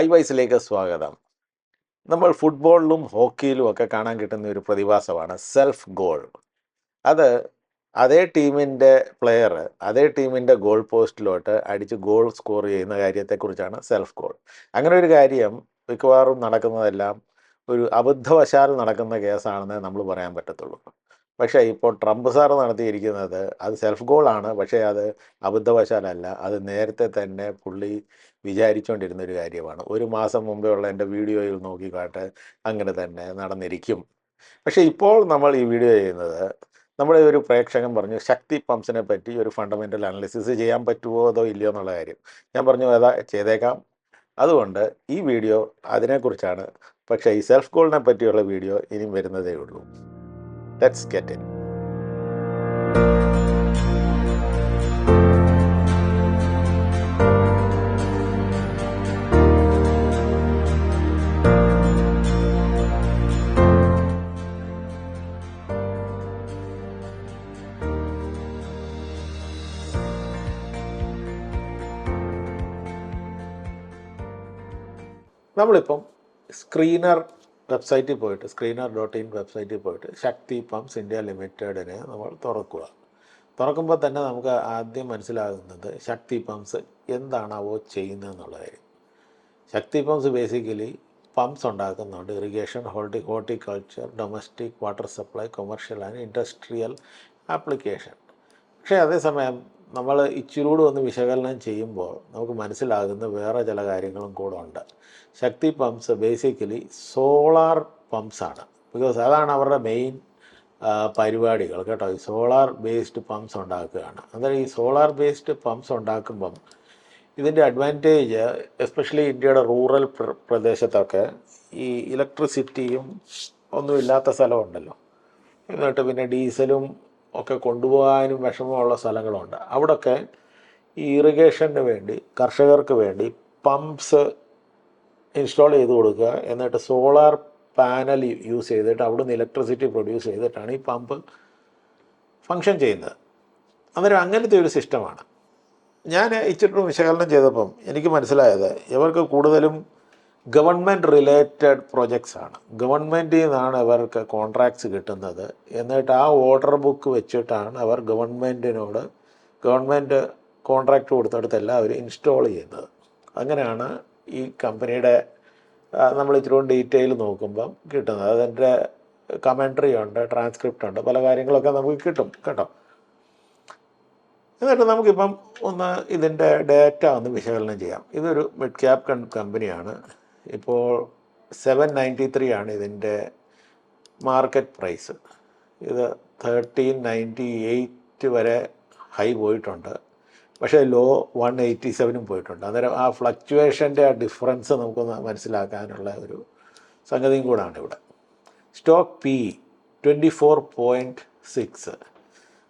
I വൈസിലേക്ക് സ്വാഗതം. നമ്മൾ ഫുട്ബോളിലും ഹോക്കിയിലും ഒക്കെ കാണാൻ കിട്ടുന്ന ഒരു പ്രതിഭാസമാണ് സെൽഫ് ഗോൾ. അത് അതേ ടീമിന്റെ പ്ലെയർ അതേ ടീമിന്റെ ഗോൾ പോസ്റ്റിലോട്ട് അടിച്ച് ഗോൾ സ്കോർ ചെയ്യുന്ന കാര്യത്തെക്കുറിച്ചാണ് സെൽഫ് ഗോൾ. അങ്ങനെ ഒരു കാര്യം മിക്കവാറും നടക്കുന്നതെല്ലാം ഒരു അബദ്ധവശാൽ നടക്കുന്ന കേസാണെന്ന് നമ്മൾ പറയാൻ പറ്റത്തുള്ളൂ. പക്ഷേ ഇപ്പോൾ ട്രംപ് സാർ നടത്തിയിരിക്കുന്നത് അത് സെൽഫ് ഗോളാണ്. പക്ഷേ അത് അബദ്ധവശാലല്ല. അത് നേരത്തെ തന്നെ പുള്ളി വിചാരിച്ചുകൊണ്ടിരുന്ന ഒരു കാര്യമാണ്. ഒരു മാസം മുമ്പേ ഉള്ള എന്റെ വീഡിയോയിൽ നോക്കിക്കാട്ട് അങ്ങനെ തന്നെ നടന്നിരിക്കും. പക്ഷേ ഇപ്പോൾ നമ്മൾ ഈ വീഡിയോ ചെയ്യുന്നത് നമ്മുടെ ഒരു പ്രേക്ഷകൻ പറഞ്ഞു ശക്തി പമ്പ്സിനെ പറ്റി ഒരു ഫണ്ടമെന്റൽ അനാലിസിസ് ചെയ്യാൻ പറ്റുമോ അതോ ഇല്ലയോ എന്നുള്ള കാര്യം. ഞാൻ പറഞ്ഞു അതാ ചെയ്തേക്കാം. അതുകൊണ്ട് ഈ വീഡിയോ അതിനെക്കുറിച്ചാണ്. പക്ഷേ ഈ സെൽഫ് ഗോളിനെ പറ്റിയുള്ള വീഡിയോ ഇനിയും വരുന്നതേ ഉള്ളൂ. ലെറ്റ്സ് ഗെറ്റ് ഇൻ നമ്മളിപ്പം സ്ക്രീനർ വെബ്സൈറ്റിൽ പോയിട്ട് സ്ക്രീനർ ഡോട്ട് ഇൻ വെബ്സൈറ്റിൽ പോയിട്ട് ശക്തി പമ്പ്സ് ഇന്ത്യ ലിമിറ്റഡിനെ നമ്മൾ തുറക്കുക. തുറക്കുമ്പോൾ തന്നെ നമുക്ക് ആദ്യം മനസ്സിലാകുന്നത് ശക്തി പമ്പ്സ് എന്താണാവോ ചെയ്യുന്നത് എന്നുള്ള കാര്യം. ശക്തി പമ്പ്സ് ബേസിക്കലി പമ്പ്സ് ഉണ്ടാക്കുന്നുണ്ട്. Irrigation horti horticulture domestic water supply commercial and industrial application പക്ഷേ അതേസമയം നമ്മൾ ഇച്ചിരൂടെ ഒന്ന് വിശകലനം ചെയ്യുമ്പോൾ നമുക്ക് മനസ്സിലാകുന്ന വേറെ ചില കാര്യങ്ങളും കൂടെ ഉണ്ട്. ശക്തി പമ്പ്സ് ബേസിക്കലി സോളാർ പമ്പ്സാണ് ബിക്കോസ് അതാണ് അവരുടെ മെയിൻ പരിപാടികൾ കേട്ടോ. ഈ സോളാർ ബേസ്ഡ് പമ്പ്സ് ഉണ്ടാക്കുകയാണ്. അന്നേരം ഈ സോളാർ ബേസ്ഡ് പമ്പ്സ് ഉണ്ടാക്കുമ്പം ഇതിന്റെ അഡ്വാന്റേജ് എസ്പെഷ്യലി ഇന്ത്യയുടെ റൂറൽ പ്ര- പ്രദേശത്തൊക്കെ ഈ ഇലക്ട്രിസിറ്റിയും ഒന്നുമില്ലാത്ത സ്ഥലമുണ്ടല്ലോ എന്നിട്ട് പിന്നെ ഡീസലും ഒക്കെ കൊണ്ടുപോകാനും വിഷമമുള്ള സ്ഥലങ്ങളുണ്ട്. അവിടൊക്കെ ഈ ഇറിഗേഷന് വേണ്ടി കർഷകർക്ക് വേണ്ടി പമ്പ്സ് ഇൻസ്റ്റാൾ ചെയ്ത് കൊടുക്കുക. എന്നിട്ട് സോളാർ പാനൽ യൂസ് ചെയ്തിട്ട് അവിടുന്ന് ഇലക്ട്രിസിറ്റി പ്രൊഡ്യൂസ് ചെയ്തിട്ടാണ് ഈ പമ്പ് ഫങ്ഷൻ ചെയ്യുന്നത്. അന്നേരം അങ്ങനത്തെ ഒരു സിസ്റ്റമാണ് ഞാൻ ഇച്ചിട്ടും വിശകലനം ചെയ്തപ്പം എനിക്ക് മനസ്സിലായത് ഇവർക്ക് കൂടുതലും ഗവൺമെന്റ് റിലേറ്റഡ് പ്രൊജക്ട്സ് ആണ്. ഗവൺമെന്റിൽ നിന്നാണ് അവർക്ക് കോൺട്രാക്ട്സ് കിട്ടുന്നത്. എന്നിട്ട് ആ ഓർഡർ ബുക്ക് വെച്ചിട്ടാണ് അവർ ഗവൺമെന്റിനോട് ഗവൺമെന്റ് കോൺട്രാക്ട് കൊടുത്തെടുത്തല്ല അവർ ഇൻസ്റ്റാൾ ചെയ്യുന്നത്. അങ്ങനെയാണ് ഈ കമ്പനിയുടെ നമ്മൾ ഇച്ചിരി ഡീറ്റെയിൽ നോക്കുമ്പം കിട്ടുന്നത്. അതിന്റെ കമൻട്രി ഉണ്ട് ട്രാൻസ്ക്രിപ്റ്റ് ഉണ്ട് പല കാര്യങ്ങളൊക്കെ നമുക്ക് കിട്ടും കേട്ടോ. എന്നിട്ട് നമുക്കിപ്പം ഒന്ന് ഇതിന്റെ ഡേറ്റ ഒന്ന് വിശകലനം ചെയ്യാം. ഇതൊരു മിഡ് ക്യാപ് കമ്പനിയാണ് ഇപ്പോൾ സെവൻ നയന്റി ത്രീ ആണ് ഇതിന്റെ മാർക്കറ്റ് പ്രൈസ് ഇത് തേർട്ടീൻ നയന്റി എയ്റ്റ് വരെ ഹൈ പോയിട്ടുണ്ട്. പക്ഷേ ലോ വൺ എയ്റ്റി സെവനും പോയിട്ടുണ്ട്. അന്നേരം ആ ഫ്ലക്ച്വേഷന്റെ ആ ഡിഫറൻസ് നമുക്കൊന്ന് മനസ്സിലാക്കാനുള്ള ഒരു സംഗതിയും കൂടാണ് ഇവിടെ. Stock P twenty four point six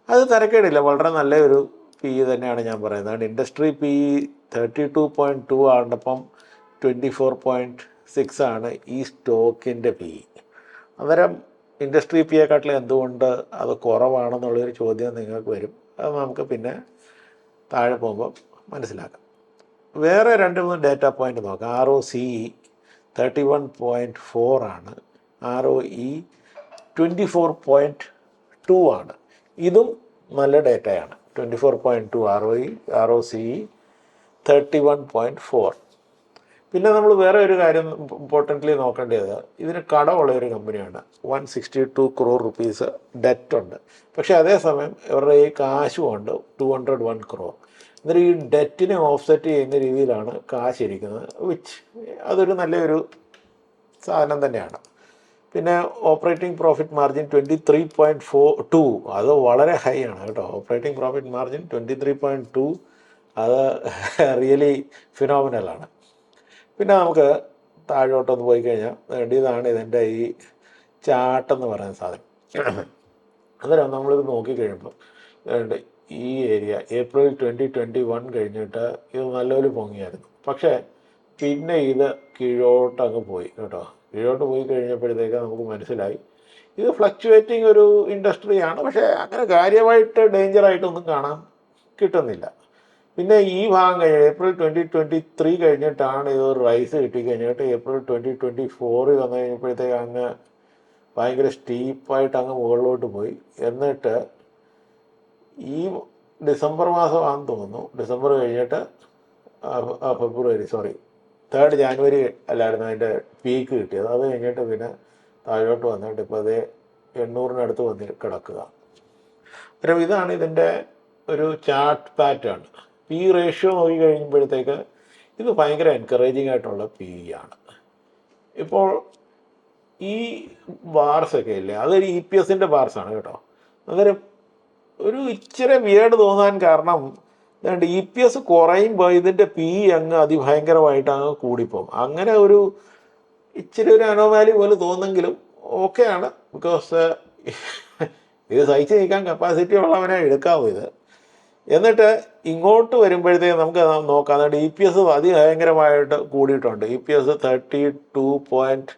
അത് തരക്കേടില്ല. വളരെ നല്ല ഒരു പി തന്നെയാണ് ഞാൻ പറയുന്നത്. അതുകൊണ്ട് industry P thirty two point two ആണ്ടപ്പം twenty four point six ആണ് ഈ സ്റ്റോക്കിന്റെ പി അന്നേരം ഇൻഡസ്ട്രി പി എക്കാട്ടിലും എന്തുകൊണ്ട് അത് കുറവാണെന്നുള്ളൊരു ചോദ്യം നിങ്ങൾക്ക് വരും. അത് നമുക്ക് പിന്നെ താഴെ പോകുമ്പോൾ മനസ്സിലാക്കാം. വേറെ രണ്ട് മൂന്ന് ഡേറ്റ പോയിന്റ് നോക്കാം. R O C thirty one point four ആണ്. R O E twenty four point two ആണ്. ഇതും നല്ല ഡേറ്റയാണ് twenty four point two R O E R O C thirty one point four പിന്നെ നമ്മൾ വേറെ ഒരു കാര്യം ഇമ്പോർട്ടന്റ്ലി നോക്കേണ്ടത്. ഇതിന് കടമുള്ള ഒരു കമ്പനിയാണ്. One sixty two crore rupees debt ഉണ്ട്. പക്ഷേ അതേസമയം ഇവരുടെ ഈ കാശും ഉണ്ട്. ടു ഹൺഡ്രഡ് വൺ ക്രോർ എന്നിട്ട് ഈ ഡെറ്റിനെ ഓഫ്സെറ്റ് ചെയ്യുന്ന രീതിയിലാണ് കാശ് ഇരിക്കുന്നത് വിച്ച് അതൊരു നല്ലൊരു സാധനം തന്നെയാണ്. പിന്നെ operating profit margin twenty three point four two അത് വളരെ ഹൈ ആണ് കേട്ടോ. Operating profit margin twenty three point two അത് റിയലി ഫിനോമിനലാണ് പിന്നെ നമുക്ക് താഴോട്ടൊന്ന് പോയി കഴിഞ്ഞാൽ വേണ്ടിയതാണ് ഇതിന്റെ ഈ ചാട്ടെന്ന് പറയുന്ന സാധനം. അന്നേരം നമ്മളിത് നോക്കിക്കഴിയുമ്പോൾ ഈ area April twenty twenty one കഴിഞ്ഞിട്ട് ഇത് നല്ലൊരു പൊങ്ങിയായിരുന്നു പക്ഷേ പിന്നെ ഇത് കീഴോട്ട് അങ്ങ് പോയി കേട്ടോ. കീഴോട്ട് പോയി കഴിഞ്ഞപ്പോഴത്തേക്ക് നമുക്ക് മനസ്സിലായി ഇത് ഫ്ലക്ച്വേറ്റിംഗ് ഒരു ഇൻഡസ്ട്രിയാണ് പക്ഷേ അങ്ങനെ കാര്യമായിട്ട് ഡേഞ്ചറായിട്ടൊന്നും കാണാൻ കിട്ടുന്നില്ല. പിന്നെ ഈ ഭാഗം കഴിഞ്ഞ് ഏപ്രിൽ ട്വന്റി ട്വന്റി ത്രീ കഴിഞ്ഞിട്ടാണ് ഇത് റൈസ് കിട്ടി കഴിഞ്ഞിട്ട് ഏപ്രിൽ ട്വന്റി ട്വന്റി ഫോറിൽ വന്നു കഴിഞ്ഞപ്പോഴത്തേക്ക് അങ്ങ് ഭയങ്കര സ്റ്റീപ്പായിട്ട് അങ്ങ് മുകളിലോട്ട് പോയി. എന്നിട്ട് ഈ ഡിസംബർ മാസമാണെന്ന് തോന്നുന്നു. ഡിസംബർ കഴിഞ്ഞിട്ട് ഫെബ്രുവരി സോറി തേർഡ് ജാനുവരി അല്ലായിരുന്നു അതിന്റെ പീക്ക് കിട്ടിയത്. അത് കഴിഞ്ഞിട്ട് പിന്നെ താഴോട്ട് വന്നിട്ട് ഇപ്പോൾ അതേ എണ്ണൂറിനടുത്ത് വന്ന് കിടക്കുക. അന്നേരം ഇതാണ് ഇതിന്റെ ഒരു ചാർട്ട് പാറ്റേൺ പി റേഷ്യോ നോക്കി കഴിയുമ്പോഴത്തേക്ക് ഇത് ഭയങ്കര എൻകറേജിങ് ആയിട്ടുള്ള പി ആണ്. ഇപ്പോൾ ഈ ബാർസൊക്കെ ഇല്ലേ? അതൊരു ഇ പി എസിന്റെ ബാർസാണ് കേട്ടോ. അന്നേരം ഒരു ഇച്ചിരി വിയേഡ് തോന്നാൻ കാരണം ഇ പി എസ് കുറയുമ്പോൾ ഇതിന്റെ പി അങ്ങ് അതിഭയങ്കരമായിട്ട് അങ്ങ് കൂടിപ്പോകും. അങ്ങനെ ഒരു ഇച്ചിരി ഒരു അനോമാലി പോലെ തോന്നെങ്കിലും ഓക്കെയാണ് ബിക്കോസ് ഇത് സഹിച്ച് നിൽക്കാൻ കപ്പാസിറ്റി ഉള്ളവനെ എടുക്കാവൂ ഇത്. എന്നിട്ട് ഇങ്ങോട്ട് വരുമ്പോഴത്തേക്ക് നമുക്ക് നോക്കാം. എന്നിട്ട് ഇ പി എസ് അതിഭയങ്കരമായിട്ട് കൂടിയിട്ടുണ്ട്. E P S thirty two point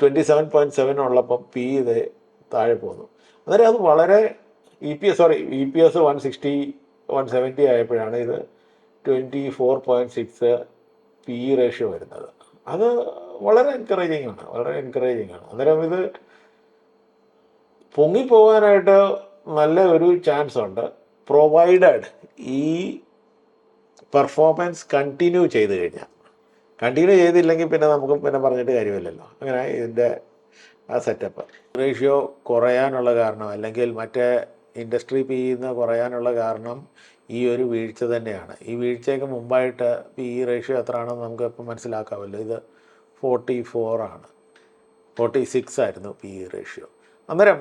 twenty seven point seven ഉള്ളപ്പം പി ഇത് താഴെ പോകുന്നു. അന്നേരം അത് വളരെ E P S sorry E P S one sixty one seventy ആയപ്പോഴാണ് ഇത് twenty four point six P ratio വരുന്നത്. അത് വളരെ എൻകറേജിങ് ആണ് വളരെ എൻകറേജിങ് ആണ്. അന്നേരം ഇത് പൊങ്ങിപ്പോകാനായിട്ട് നല്ല ഒരു ചാൻസ് ഉണ്ട്. പ്രൊവൈഡഡ് ഈ പെർഫോമൻസ് കണ്ടിന്യൂ ചെയ്ത് കഴിഞ്ഞാൽ കണ്ടിന്യൂ ചെയ്തില്ലെങ്കിൽ പിന്നെ നമുക്ക് പിന്നെ പറഞ്ഞിട്ട് കാര്യമില്ലല്ലോ. അങ്ങനെ ഇതിന്റെ ആ സെറ്റപ്പ് റേഷ്യോ കുറയാനുള്ള കാരണം അല്ലെങ്കിൽ മറ്റേ ഇൻഡസ്ട്രി പി ഇന്ന് കുറയാനുള്ള കാരണം ഈ ഒരു വീഴ്ച തന്നെയാണ്. ഈ വീഴ്ചയ്ക്ക് മുമ്പായിട്ട് പി ഇ റേഷ്യോ എത്രയാണെന്ന് നമുക്ക് ഇപ്പം മനസ്സിലാക്കാമല്ലോ. ഇത് ഫോർട്ടി ആണ്. ഫോർട്ടി സിക്സ് ആയിരുന്നു പി ഇ റേഷ്യോ അന്നേരം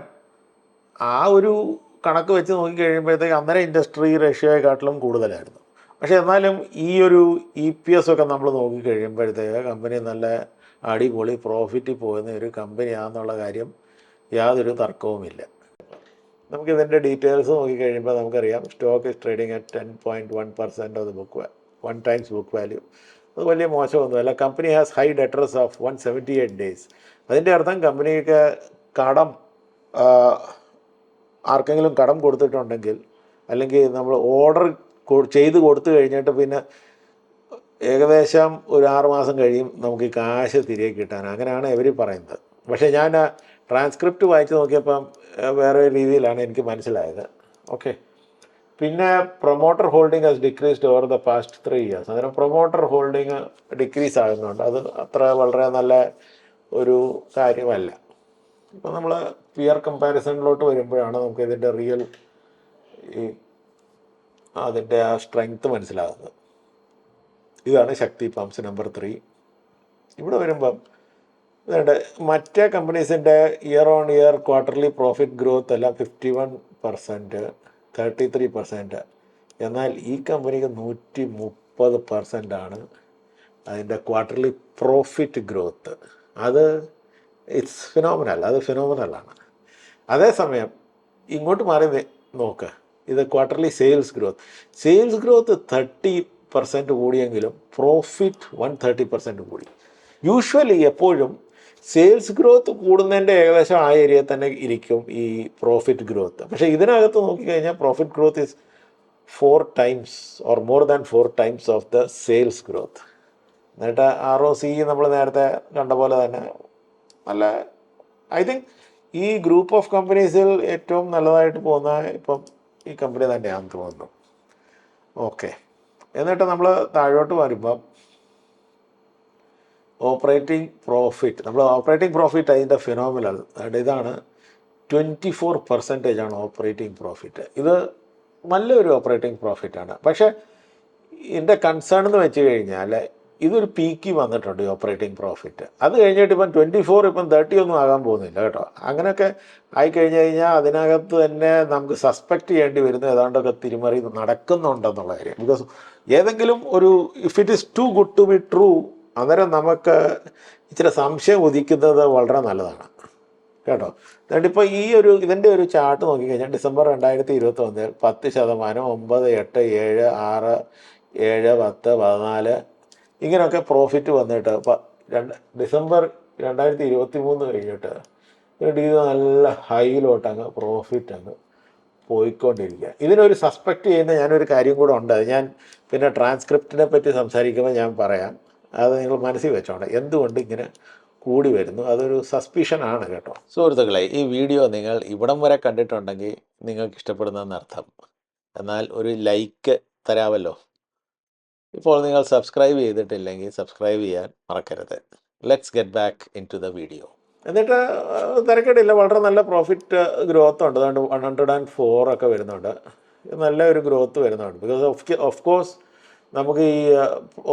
ആ ഒരു കണക്ക് വെച്ച് നോക്കി കഴിയുമ്പോഴത്തേക്ക് അന്നേരം ഇൻഡസ്ട്രി റഷ്യയെക്കാട്ടിലും കൂടുതലായിരുന്നു. പക്ഷേ എന്നാലും ഈ ഒരു ഇ പി എസ് ഒക്കെ നമ്മൾ നോക്കി കഴിയുമ്പോഴത്തേക്ക് കമ്പനി നല്ല അടിപൊളി പ്രോഫിറ്റ് പോകുന്ന ഒരു കമ്പനിയാണെന്നുള്ള കാര്യം യാതൊരു തർക്കവുമില്ല. നമുക്ക് നമുക്കിതിന്റെ ഡീറ്റെയിൽസ് നോക്കി കഴിയുമ്പോൾ നമുക്കറിയാം stock is trading at ten point one percent of the book one times book value അത് വലിയ മോശമൊന്നുമല്ല company has high debtors of one seventy eight days അതിന്റെ അർത്ഥം കമ്പനിക്ക് കടം ആർക്കെങ്കിലും കടം കൊടുത്തിട്ടുണ്ടെങ്കിൽ അല്ലെങ്കിൽ നമ്മൾ ഓർഡർ ചെയ്ത് കൊടുത്തു കഴിഞ്ഞിട്ട് പിന്നെ ഏകദേശം ഒരു ആറുമാസം കഴിയും നമുക്ക് ഈ കാശ് തിരികെ കിട്ടാൻ. അങ്ങനെയാണ് ഇവർ പറയുന്നത്. പക്ഷേ ഞാൻ ട്രാൻസ്ക്രിപ്റ്റ് വായിച്ച് നോക്കിയപ്പം വേറെ രീതിയിലാണ് എനിക്ക് മനസ്സിലായത്. ഓക്കെ. പിന്നെ promoter holding has decreased over the past three years അങ്ങനെ പ്രൊമോട്ടർ ഹോൾഡിംഗ് ഡിക്രീസ് ആകുന്നുണ്ട്. അത് അത്ര വളരെ നല്ല ഒരു കാര്യമല്ല. ഇപ്പോൾ നമ്മൾ പിയർ കമ്പാരിസണിലോട്ട് വരുമ്പോഴാണ് നമുക്ക് ഇതിന്റെ റിയൽ ഈ അതിന്റെ ആ സ്ട്രെങ്ത് മനസ്സിലാകുന്നത് ഇതാണ് ശക്തി പമ്പ്സ് നമ്പർ ത്രീ ഇവിടെ വരുമ്പം ഇതുണ്ട്. മറ്റേ കമ്പനീസിന്റെ year on year quarterly profit growth എല്ലാം fifty one percent thirty three percent എന്നാൽ ഈ കമ്പനിക്ക് നൂറ്റി മുപ്പത് പെർസെന്റ് ആണ് അതിന്റെ ക്വാർട്ടർലി പ്രോഫിറ്റ് ഗ്രോത്ത് അത് ഇറ്റ്സ് ഫിനോമിനൽ അത് ഫിനോമിനലാണ് അതേസമയം ഇങ്ങോട്ട് മാറി നോക്ക്. ഇത് quarterly sales growth sales growth thirty percent കൂടിയെങ്കിലും profit one thirty percent കൂടി. യൂഷ്വലി എപ്പോഴും സെയിൽസ് ഗ്രോത്ത് കൂടുന്നതിന്റെ ഏകദേശം ആ ഏരിയയിൽ തന്നെ ഇരിക്കും ഈ പ്രോഫിറ്റ് ഗ്രോത്ത് പക്ഷേ ഇതിനകത്ത് നോക്കിക്കഴിഞ്ഞാൽ profit growth is four times or more than four times of the sales growth എന്നിട്ട് ആർ ഒ സി നമ്മൾ നേരത്തെ കണ്ട പോലെ തന്നെ നല്ല ഐ തിങ്ക് ഈ ഗ്രൂപ്പ് ഓഫ് കമ്പനീസിൽ ഏറ്റവും നല്ലതായിട്ട് പോകുന്ന ഇപ്പം ഈ കമ്പനി തന്നെയാണെന്ന് തോന്നുന്നു. ഓക്കെ എന്നിട്ട് നമ്മൾ താഴോട്ട് വരുമ്പം ഓപ്പറേറ്റിംഗ് പ്രോഫിറ്റ് നമ്മൾ ഓപ്പറേറ്റിംഗ് പ്രോഫിറ്റ് അതിന്റെ ഫിനോമിനൽ അതായത് ഇതാണ് ട്വന്റി ഫോർ പെർസെന്റേജ് ആണ് ഓപ്പറേറ്റിംഗ് പ്രോഫിറ്റ് ഇത് നല്ലൊരു ഓപ്പറേറ്റിംഗ് പ്രോഫിറ്റാണ് പക്ഷേ എന്റെ കൺസേൺ എന്ന് വെച്ച് കഴിഞ്ഞാൽ ഇതൊരു പീക്കി വന്നിട്ടുണ്ട് ഈ ഓപ്പറേറ്റിംഗ് പ്രോഫിറ്റ് അത് കഴിഞ്ഞിട്ട് ഇപ്പം ട്വന്റി ഫോർ ഇപ്പം തേർട്ടി ഒന്നും ആകാൻ പോകുന്നില്ല കേട്ടോ. അങ്ങനെയൊക്കെ ആയി കഴിഞ്ഞ് കഴിഞ്ഞാൽ അതിനകത്ത് തന്നെ നമുക്ക് സസ്പെക്റ്റ് ചെയ്യേണ്ടി വരുന്ന ഏതാണ്ടൊക്കെ തിരിമറി നടക്കുന്നുണ്ടെന്നുള്ള കാര്യം. ബിക്കോസ് ഏതെങ്കിലും ഒരു if it is too good to be true അന്നേരം നമുക്ക് ഇച്ചിരി സംശയം ഉദിക്കുന്നത് വളരെ നല്ലതാണ്. കേട്ടോ? എന്നിട്ട് ഇപ്പോൾ ഈ ഒരു ഇതിന്റെ ഒരു ചാർട്ട് നോക്കിക്കഴിഞ്ഞാൽ ഡിസംബർ രണ്ടായിരത്തി ഇരുപത്തൊന്നിൽ പത്ത് ശതമാനം ഒമ്പത് എട്ട് ഏഴ് ആറ് ഏഴ് പത്ത് പതിനാല് ഇങ്ങനെയൊക്കെ പ്രോഫിറ്റ് വന്നിട്ട് രണ്ട് ഡിസംബർ രണ്ടായിരത്തി ഇരുപത്തി മൂന്ന് കഴിഞ്ഞിട്ട് എന്നിട്ട് നല്ല ഹൈയിലോട്ട് അങ്ങ് പ്രോഫിറ്റ് അങ്ങ് പോയിക്കൊണ്ടിരിക്കുക ഇതിനൊരു സസ്പെക്റ്റ് ചെയ്യുന്ന ഞാനൊരു കാര്യം കൂടെ ഉണ്ട്. ഞാൻ പിന്നെ ട്രാൻസ്ക്രിപ്റ്റിനെ പറ്റി സംസാരിക്കുമ്പോൾ ഞാൻ പറയാം. അത് നിങ്ങൾ മനസ്സിൽ വെച്ചോണ്ട് എന്തുകൊണ്ട് ഇങ്ങനെ കൂടി വരുന്നു? അതൊരു സസ്പിഷനാണ് കേട്ടോ. സുഹൃത്തുക്കളെ ഈ വീഡിയോ നിങ്ങൾ ഇവിടം വരെ കണ്ടിട്ടുണ്ടെങ്കിൽ നിങ്ങൾക്ക് ഇഷ്ടപ്പെടുന്നതെന്നർത്ഥം. എന്നാൽ ഒരു ലൈക്ക് തരാമല്ലോ. ഇപ്പോൾ നിങ്ങൾ സബ്സ്ക്രൈബ് ചെയ്തിട്ടില്ലെങ്കിൽ സബ്സ്ക്രൈബ് ചെയ്യാൻ മറക്കരുത്. Let's get back into the video എന്നിട്ട് തിരക്കേടില്ല. വളരെ നല്ല പ്രോഫിറ്റ് ഗ്രോത്ത് ഉണ്ട്. അതുകൊണ്ട് വൺ ഹൺഡ്രഡ് ആൻഡ് ഫോർ ഒക്കെ വരുന്നുണ്ട്. നല്ല ഒരു ഗ്രോത്ത് വരുന്നുണ്ട് ബിക്കോസ് ഓഫ് ഓഫ് കോഴ്സ് നമുക്ക് ഈ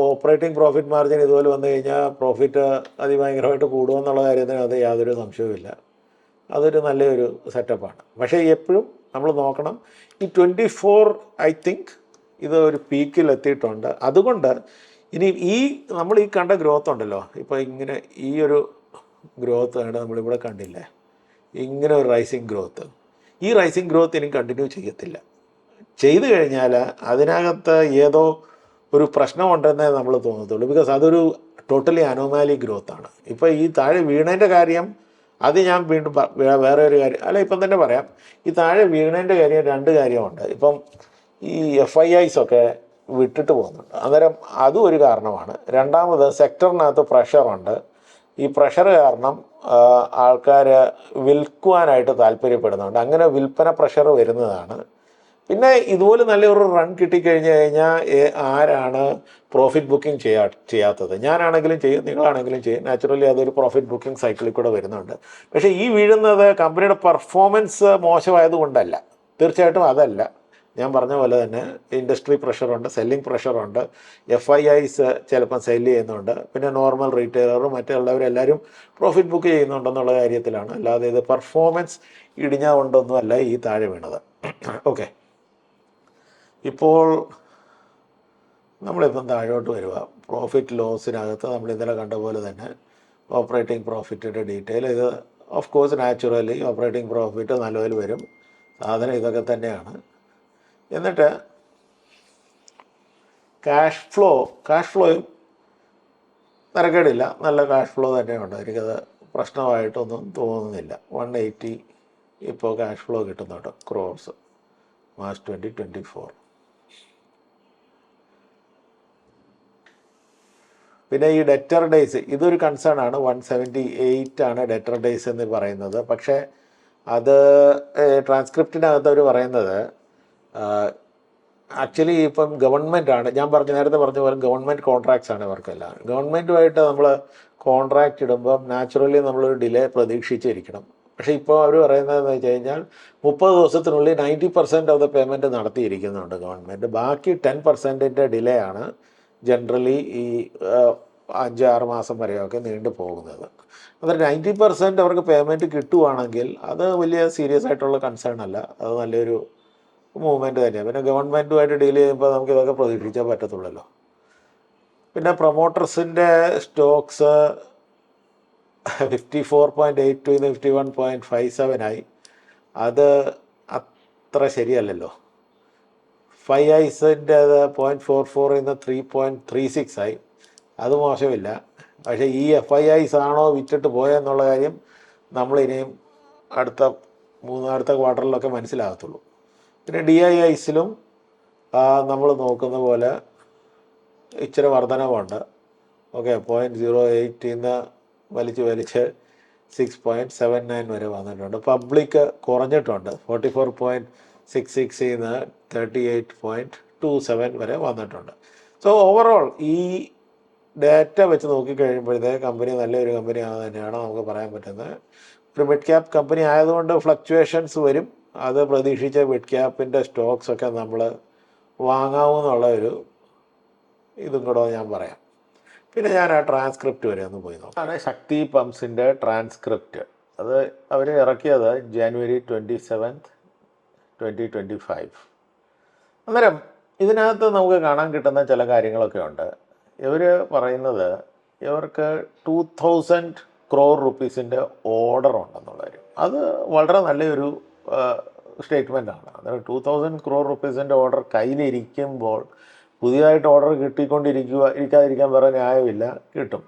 ഓപ്പറേറ്റിംഗ് പ്രോഫിറ്റ് മാർജിൻ ഇതുപോലെ വന്നു കഴിഞ്ഞാൽ പ്രോഫിറ്റ് അതിഭയങ്കരമായിട്ട് കൂടുമെന്നുള്ള കാര്യത്തിന് അത് യാതൊരു സംശയവുമില്ല അതൊരു നല്ലൊരു സെറ്റപ്പാണ് പക്ഷേ എപ്പോഴും നമ്മൾ നോക്കണം. ഈ ട്വന്റി ഫോർ ഐ തിങ്ക് ഇത് ഒരു പീക്കിൽ എത്തിയിട്ടുണ്ട് അതുകൊണ്ട് ഇനി ഈ നമ്മൾ ഈ കണ്ട ഗ്രോത്ത് ഉണ്ടല്ലോ. ഇപ്പോൾ ഇങ്ങനെ ഈ ഒരു ഗ്രോത്ത് ആണ് നമ്മളിവിടെ കണ്ടില്ലേ? ഇങ്ങനെ ഒരു റൈസിങ് ഗ്രോത്ത് ഈ റൈസിങ് ഗ്രോത്ത് ഇനി കണ്ടിന്യൂ ചെയ്യത്തില്ല. ചെയ്തു കഴിഞ്ഞാൽ അതിനകത്ത് ഏതോ ഒരു പ്രശ്നമുണ്ടെന്നേ നമ്മൾ തോന്നത്തുള്ളൂ. ബിക്കോസ് അതൊരു ടോട്ടലി അനോമാലി ആണ്. ഇപ്പോൾ ഈ താഴെ വീണതിന്റെ കാര്യം അത് ഞാൻ വീണ്ടും വേറെ ഒരു കാര്യം അല്ല ഇപ്പം തന്നെ പറയാം. ഈ താഴെ വീണതിന്റെ കാര്യം രണ്ട് കാര്യമുണ്ട്. ഇപ്പം ഈ എഫ് ഐ ഐസ് ഒക്കെ വിട്ടിട്ട് പോകുന്നുണ്ട് അന്നേരം അതും ഒരു കാരണമാണ്. രണ്ടാമത് സെക്ടറിനകത്ത് പ്രഷറുണ്ട് ഈ പ്രഷർ കാരണം ആൾക്കാർ വിൽക്കുവാനായിട്ട് താല്പര്യപ്പെടുന്നുണ്ട്. അങ്ങനെ വിൽപ്പന പ്രഷർ വരുന്നതാണ്. പിന്നെ ഇതുപോലെ നല്ലൊരു റൺ കിട്ടിക്കഴിഞ്ഞ് കഴിഞ്ഞാൽ ആരാണ് പ്രോഫിറ്റ് ബുക്കിംഗ് ചെയ്യാ ചെയ്യാത്തത്? ഞാനാണെങ്കിലും ചെയ്യും നിങ്ങളാണെങ്കിലും ചെയ്യും. നാച്ചുറലി അതൊരു പ്രോഫിറ്റ് ബുക്കിംഗ് സൈക്കിളിൽ കൂടെ വരുന്നുണ്ട്. പക്ഷേ ഈ വീഴുന്നത് കമ്പനിയുടെ പെർഫോമൻസ് മോശമായതുകൊണ്ടല്ല തീർച്ചയായിട്ടും അതല്ല. ഞാൻ പറഞ്ഞ പോലെ തന്നെ ഇൻഡസ്ട്രി പ്രഷറുണ്ട് സെല്ലിംഗ് പ്രഷറുണ്ട് എഫ് ഐ ഐസ് ചിലപ്പം സെല്ല് ചെയ്യുന്നുണ്ട് പിന്നെ നോർമൽ റീറ്റെയിലറും മറ്റുള്ളവരെല്ലാവരും പ്രോഫിറ്റ് ബുക്ക് ചെയ്യുന്നുണ്ടെന്നുള്ള കാര്യത്തിലാണ്. അല്ലാതെ ഇത് പെർഫോമൻസ് ഇടിഞ്ഞുകൊണ്ടൊന്നുമല്ല ഈ താഴെ വീണത്. ഓക്കെ ഇപ്പോൾ നമ്മളിപ്പം താഴോട്ട് വരിക പ്രോഫിറ്റ് ലോസിനകത്ത് നമ്മൾ ഇന്നലെ കണ്ട പോലെ തന്നെ ഓപ്പറേറ്റിംഗ് പ്രോഫിറ്റിന്റെ ഡീറ്റെയിൽ ഇത് of course naturally operating profit നല്ലതിൽ വരും. സാധനം ഇതൊക്കെ തന്നെയാണ്. എന്നിട്ട് ക്യാഷ് ഫ്ലോ ക്യാഷ് ഫ്ലോയും നിരക്കേടില്ല. നല്ല ക്യാഷ് ഫ്ലോ തന്നെയുണ്ട്. എനിക്കത് പ്രശ്നമായിട്ടൊന്നും തോന്നുന്നില്ല. വൺ എയ്റ്റി ഇപ്പോൾ ക്യാഷ് ഫ്ലോ കിട്ടുന്നുണ്ട്. Crores March twenty twenty four പിന്നെ ഈ ഡെറ്റർ ഡേയ്സ് ഇതൊരു കൺസേൺ ആണ്. വൺ സെവന്റി എയ്റ്റ് ആണ് ഡെറ്റർ ഡേയ്സ് എന്ന് പറയുന്നത്. പക്ഷേ അത് ട്രാൻസ്ക്രിപ്റ്റിനകത്ത് അവർ പറയുന്നത് ആക്ച്വലി ഇപ്പം ഗവൺമെന്റ് ആണ്. ഞാൻ പറഞ്ഞു നേരത്തെ പറഞ്ഞ പോലെ ഗവൺമെന്റ് കോൺട്രാക്ട്സ് ആണ് ഇവർക്കെല്ലാം. ഗവൺമെന്റുമായിട്ട് നമ്മൾ കോൺട്രാക്റ്റ് ഇടുമ്പം നാച്ചുറലി നമ്മളൊരു ഡിലേ പ്രതീക്ഷിച്ചിരിക്കണം. പക്ഷേ ഇപ്പോൾ അവർ പറയുന്നതെന്ന് വെച്ച് കഴിഞ്ഞാൽ മുപ്പത് ദിവസത്തിനുള്ളിൽ ninety percent of the payment നടത്തിയിരിക്കുന്നുണ്ട് government ബാക്കി ടെൻ പെർസെന്റിന്റെ ഡിലേ ആണ് ജനറലി ഈ അഞ്ച് ആറ് മാസം വരെയൊക്കെ നീണ്ടു പോകുന്നത്. അതൊരു നയന്റി പെർസെന്റ് അവർക്ക് പേയ്മെന്റ് കിട്ടുവാണെങ്കിൽ അത് വലിയ സീരിയസ് ആയിട്ടുള്ള കൺസേൺ അല്ല. അത് നല്ലൊരു മൂവ്മെന്റ് തന്നെയാണ് പിന്നെ ഗവൺമെന്റുമായിട്ട് ഡീൽ ചെയ്യുമ്പോൾ നമുക്ക് ഇതൊക്കെ പ്രതീക്ഷിച്ചാൽ പറ്റത്തുള്ളല്ലോ. പിന്നെ പ്രൊമോട്ടേഴ്സിന്റെ stocks fifty four point eight to fifty one point five seven ആയി. അത് അത്ര ശരിയല്ലല്ലോ. ഫൈവ് ഐസിന്റെ അത് പോയിന്റ് ഫോർ ഫോറിൽ നിന്ന് ത്രീ പോയിന്റ് ത്രീ സിക്സ് ആയി. അത് മോശമില്ല. പക്ഷേ ഈ എഫ് ഐ ഐസ് ആണോ വിറ്റിട്ട് പോയെന്നുള്ള കാര്യം നമ്മളിനിയും അടുത്ത മൂന്നാമത്തെ ക്വാർട്ടറിലൊക്കെ മനസ്സിലാകത്തുള്ളൂ. പിന്നെ ഡി ഐ ഐസിലും നമ്മൾ നോക്കുന്ന പോലെ ഇച്ചിരി വർധനവുണ്ട്. ഓക്കെ പോയിന്റ് സീറോ എയ്റ്റിൽ നിന്ന് വലിച്ച് വലിച്ച് സിക്സ് പോയിന്റ് സെവൻ നയൻ വരെ വന്നിട്ടുണ്ട്. പബ്ലിക് കുറഞ്ഞിട്ടുണ്ട്. ഫോർട്ടി ഫോർ പോയിന്റ് സിക്സ് സിക്സിൽ നിന്ന് thirty eight point two seven വരെ വന്നിട്ടുണ്ട്. സോ ഓവറോൾ ഈ ഡാറ്റ വെച്ച് നോക്കിക്കഴിയുമ്പോഴത്തേക്ക് കമ്പനി നല്ലൊരു കമ്പനി തന്നെയാണ് നമുക്ക് പറയാൻ പറ്റുന്നത്. ഒരു മിഡ് ക്യാപ് കമ്പനി ആയതുകൊണ്ട് ഫ്ലക്ച്വേഷൻസ് വരും. അത് പ്രതീക്ഷിച്ച മിഡ് ക്യാപ്പിന്റെ സ്റ്റോക്സ് ഒക്കെ നമ്മൾ വാങ്ങാവുന്നുള്ള ഒരു ഇതും കൂടെ ഞാൻ പറയാം. പിന്നെ ഞാൻ ആ ട്രാൻസ്ക്രിപ്റ്റ് വരെ ഒന്ന് പോയി നോക്കാം. ആണ് ശക്തി പംസിന്റെ ട്രാൻസ്ക്രിപ്റ്റ് അത് അവർ ഇറക്കിയത് January twenty seventh twenty twenty five അന്നേരം ഇതിനകത്ത് നമുക്ക് കാണാൻ കിട്ടുന്ന ചില കാര്യങ്ങളൊക്കെ ഉണ്ട്. ഇവർ പറയുന്നത് ഇവർക്ക് ടു തൗസൻഡ് ക്രോർ റുപ്പീസിന്റെ ഓർഡർ ഉണ്ടെന്നുള്ള കാര്യം. അത് വളരെ നല്ലൊരു സ്റ്റേറ്റ്മെന്റ് ആണ് അന്നേരം ടു തൗസൻഡ് ക്രോർ റുപ്പീസിന്റെ ഓർഡർ കയ്യിലിരിക്കുമ്പോൾ പുതിയതായിട്ട് ഓർഡർ കിട്ടിക്കൊണ്ടിരിക്കുക ഇരിക്കാതിരിക്കാൻ വേറെ ന്യായമില്ല കിട്ടും.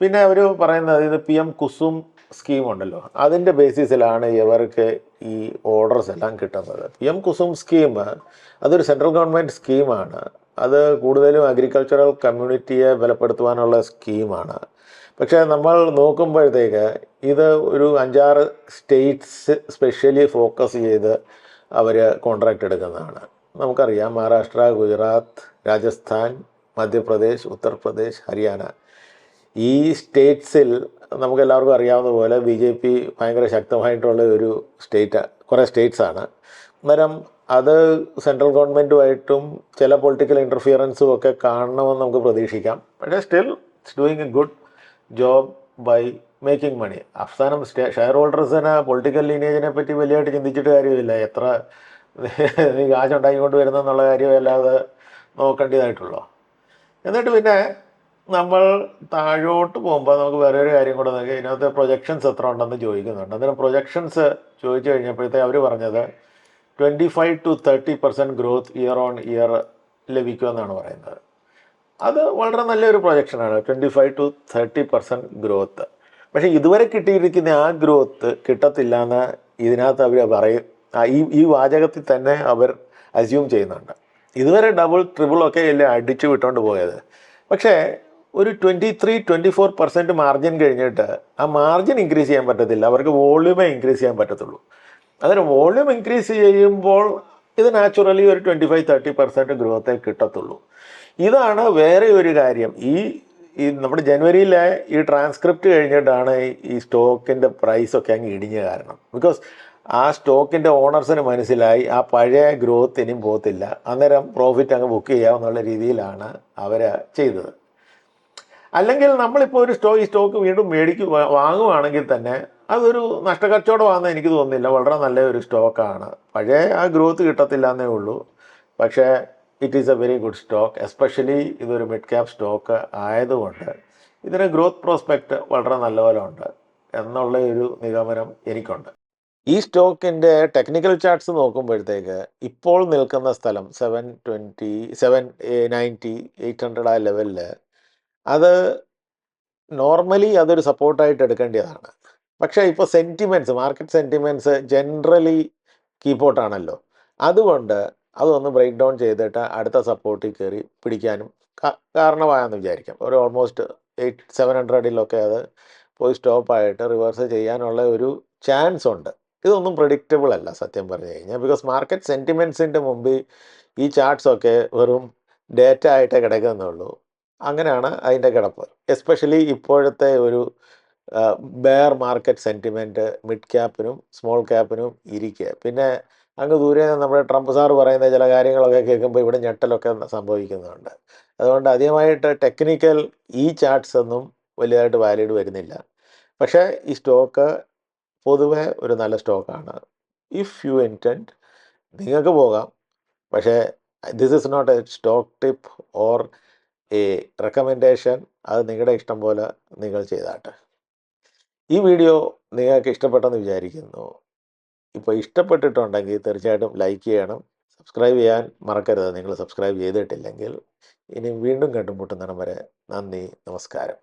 പിന്നെ അവർ പറയുന്നത് ഇത് പി എം കുസും സ്കീമുണ്ടല്ലോ. അതിന്റെ ബേസിസിലാണ് ഇവർക്ക് ഈ ഓർഡേഴ്സ് എല്ലാം കിട്ടുന്നത്. പി എം കുസും സ്കീം അതൊരു സെൻട്രൽ ഗവൺമെന്റ് സ്കീമാണ്. അത് കൂടുതലും അഗ്രികൾച്ചറൽ കമ്മ്യൂണിറ്റിയെ ബലപ്പെടുത്തുവാനുള്ള സ്കീമാണ്. പക്ഷേ നമ്മൾ നോക്കുമ്പോഴത്തേക്ക് ഇത് ഒരു അഞ്ചാറ് സ്റ്റേറ്റ്സ് സ്പെഷ്യലി ഫോക്കസ് ചെയ്ത് അവർ കോൺട്രാക്റ്റ് എടുക്കുന്നതാണ്. നമുക്കറിയാം മഹാരാഷ്ട്ര ഗുജറാത്ത് രാജസ്ഥാൻ മധ്യപ്രദേശ് ഉത്തർപ്രദേശ് ഹരിയാന. ഈ സ്റ്റേറ്റ്സിൽ നമുക്ക് എല്ലാവർക്കും അറിയാവുന്ന പോലെ ബി ജെ പി ഭയങ്കര ശക്തമായിട്ടുള്ള ഒരു സ്റ്റേറ്റ് കുറേ സ്റ്റേറ്റ്സാണ്. അന്നേരം അത് സെൻട്രൽ ഗവൺമെന്റുമായിട്ടും ചില പൊളിറ്റിക്കൽ ഇന്റർഫിയറൻസും ഒക്കെ കാണണമെന്ന് നമുക്ക് പ്രതീക്ഷിക്കാം. പക്ഷേ still it's doing a good job by making money അവസാനം ഷെയർ ഹോൾഡേഴ്സിന് പൊളിറ്റിക്കൽ ലീനേജിനെ പറ്റി വലിയതായിട്ട് ചിന്തിച്ചിട്ട് കാര്യമില്ല. എത്ര നീ കാശ് ഉണ്ടാക്കിക്കൊണ്ട് വരുന്നെന്നുള്ള കാര്യമല്ലാതെ നോക്കേണ്ടതായിട്ടുള്ളൂ. എന്നിട്ട് പിന്നെ നമ്മൾ താഴോട്ട് പോകുമ്പോൾ നമുക്ക് വേറെ ഒരു കാര്യം കൂടെ നോക്കി. ഇതിനകത്ത് പ്രൊജക്ഷൻസ് എത്ര ഉണ്ടെന്ന് ചോദിക്കുന്നുണ്ട്. അന്നേരം പ്രൊജക്ഷൻസ് ചോദിച്ചു കഴിഞ്ഞപ്പോഴത്തെ അവർ പറഞ്ഞത് twenty five to thirty percent growth year on year ലഭിക്കുമെന്നാണ് പറയുന്നത്. അത് വളരെ നല്ലൊരു പ്രൊജക്ഷനാണ്. Twenty five to thirty percent growth പക്ഷേ ഇതുവരെ കിട്ടിയിരിക്കുന്ന ആ ഗ്രോത്ത് കിട്ടത്തില്ല എന്ന് ഇതിനകത്ത് അവർ പറയും ഈ ഈ വാചകത്തിൽ തന്നെ അവർ അസ്യൂം ചെയ്യുന്നുണ്ട്. ഇതുവരെ ഡബിൾ ട്രിപ്പിൾ ഒക്കെ അല്ലേ അടിച്ചു വിട്ടുകൊണ്ട് പോയത്. പക്ഷേ ഒരു twenty three twenty four percent margin കഴിഞ്ഞിട്ട് ആ മാർജിൻ ഇൻക്രീസ് ചെയ്യാൻ പറ്റത്തില്ല. അവർക്ക് വോള്യൂമേ ഇൻക്രീസ് ചെയ്യാൻ പറ്റത്തുള്ളൂ. അതിന് വോള്യൂം ഇൻക്രീസ് ചെയ്യുമ്പോൾ ഇത് നാച്ചുറലി ഒരു ട്വന്റി ഫൈവ് തേർട്ടി പെർസെന്റ് ഗ്രോത്തേ കിട്ടത്തുള്ളൂ. ഇതാണ് വേറെ ഒരു കാര്യം. ഈ ഈ നമ്മുടെ ജനുവരിയിലെ ഈ ട്രാൻസ്ക്രിപ്റ്റ് കഴിഞ്ഞിട്ടാണ് ഈ സ്റ്റോക്കിന്റെ പ്രൈസൊക്കെ അങ്ങ് ഇടിഞ്ഞ കാരണം. ബിക്കോസ് ആ സ്റ്റോക്കിന്റെ ഓണേഴ്സിന് മനസ്സിലായി ആ പഴയ ഗ്രോത്ത് ഇനിയും പോകത്തില്ല. അന്നേരം പ്രോഫിറ്റ് അങ്ങ് ബുക്ക് ചെയ്യാമെന്നുള്ള രീതിയിലാണ് അവർ ചെയ്തത്. അല്ലെങ്കിൽ നമ്മളിപ്പോൾ ഒരു സ്റ്റോ ഈ സ്റ്റോക്ക് വീണ്ടും മേടിക്കു വാങ്ങുവാണെങ്കിൽ തന്നെ അതൊരു നഷ്ടക്കച്ചവടമാണെന്ന് എനിക്ക് തോന്നുന്നില്ല. വളരെ നല്ല ഒരു സ്റ്റോക്കാണ്. പഴയ ആ ഗ്രോത്ത് കിട്ടത്തില്ല എന്നേ ഉള്ളൂ. പക്ഷേ it is a very good stock especially ഇതൊരു മിഡ് ക്യാപ് സ്റ്റോക്ക് ആയതുകൊണ്ട് ഇതിന് ഗ്രോത്ത് പ്രോസ്പെക്റ്റ് വളരെ നല്ലപോലെ ഉണ്ട് എന്നുള്ള ഒരു നിഗമനം എനിക്കുണ്ട്. ഈ സ്റ്റോക്കിന്റെ ടെക്നിക്കൽ ചാർട്ട്സ് നോക്കുമ്പോഴത്തേക്ക് ഇപ്പോൾ നിൽക്കുന്ന സ്ഥലം seven twenty seven ninety eight hundred ആ ലെവലിൽ അത് നോർമലി അതൊരു സപ്പോർട്ടായിട്ട് എടുക്കേണ്ടതാണ്. പക്ഷേ ഇപ്പോൾ സെന്റിമെന്റ്സ് മാർക്കറ്റ് സെന്റിമെന്റ്സ് ജനറലി കീപ്പോട്ടാണല്ലോ അതുകൊണ്ട് അതൊന്ന് ബ്രേക്ക് ഡൗൺ ചെയ്തിട്ട് അടുത്ത സപ്പോർട്ടിൽ കയറി പിടിക്കാനും കാരണമായെന്ന് വിചാരിക്കാം. ഒരു ഓൾമോസ്റ്റ് എയ്റ്റ് സെവൻ ഹൺഡ്രഡിലൊക്കെ അത് പോയി സ്റ്റോപ്പായിട്ട് റിവേഴ്സ് ചെയ്യാനുള്ള ഒരു ചാൻസ് ഉണ്ട്. ഇതൊന്നും പ്രഡിക്റ്റബിൾ അല്ല സത്യം പറഞ്ഞു കഴിഞ്ഞാൽ. ബിക്കോസ് മാർക്കറ്റ് സെന്റിമെന്റ്സിന്റെ മുമ്പിൽ ഈ ചാർട്ട്സൊക്കെ വെറും ഡേറ്റ ആയിട്ടേ കിടക്കുന്നുള്ളൂ. അങ്ങനെയാണ് അതിന്റെ കിടപ്പ്. എസ്പെഷ്യലി ഇപ്പോഴത്തെ ഒരു ബെയർ മാർക്കറ്റ് സെന്റിമെന്റ് മിഡ് ക്യാപ്പിനും സ്മോൾ ക്യാപ്പിനും ഇരിക്കുക പിന്നെ അങ്ങ് ദൂരെ നമ്മുടെ ട്രംപ് സാർ പറയുന്ന ചില കാര്യങ്ങളൊക്കെ കേൾക്കുമ്പോൾ ഇവിടെ ഞെട്ടലൊക്കെ സംഭവിക്കുന്നുണ്ട്. അതുകൊണ്ട് അധികമായിട്ട് ടെക്നിക്കൽ ഈ ചാർട്ട്സ് ഒന്നും വലുതായിട്ട് വാലിഡ് വരുന്നില്ല. പക്ഷേ ഈ സ്റ്റോക്ക് പൊതുവെ ഒരു നല്ല സ്റ്റോക്കാണ്. ഇഫ് യു ഇന്റന്റ് നിങ്ങൾക്ക് പോകാം. പക്ഷേ this is not a stock tip or a recommendation അത് നിങ്ങളുടെ ഇഷ്ടം പോലെ നിങ്ങൾ ചെയ്താട്ട്. ഈ വീഡിയോ നിങ്ങൾക്ക് ഇഷ്ടപ്പെട്ടെന്ന് വിചാരിക്കുന്നു. ഇപ്പോൾ ഇഷ്ടപ്പെട്ടിട്ടുണ്ടെങ്കിൽ തീർച്ചയായിട്ടും ലൈക്ക് ചെയ്യണം. സബ്സ്ക്രൈബ് ചെയ്യാൻ മറക്കരുത്. നിങ്ങൾ സബ്സ്ക്രൈബ് ചെയ്തിട്ടില്ലെങ്കിൽ ഇനി വീണ്ടും കണ്ടുമുട്ടുന്നിടം വരെ നന്ദി നമസ്കാരം.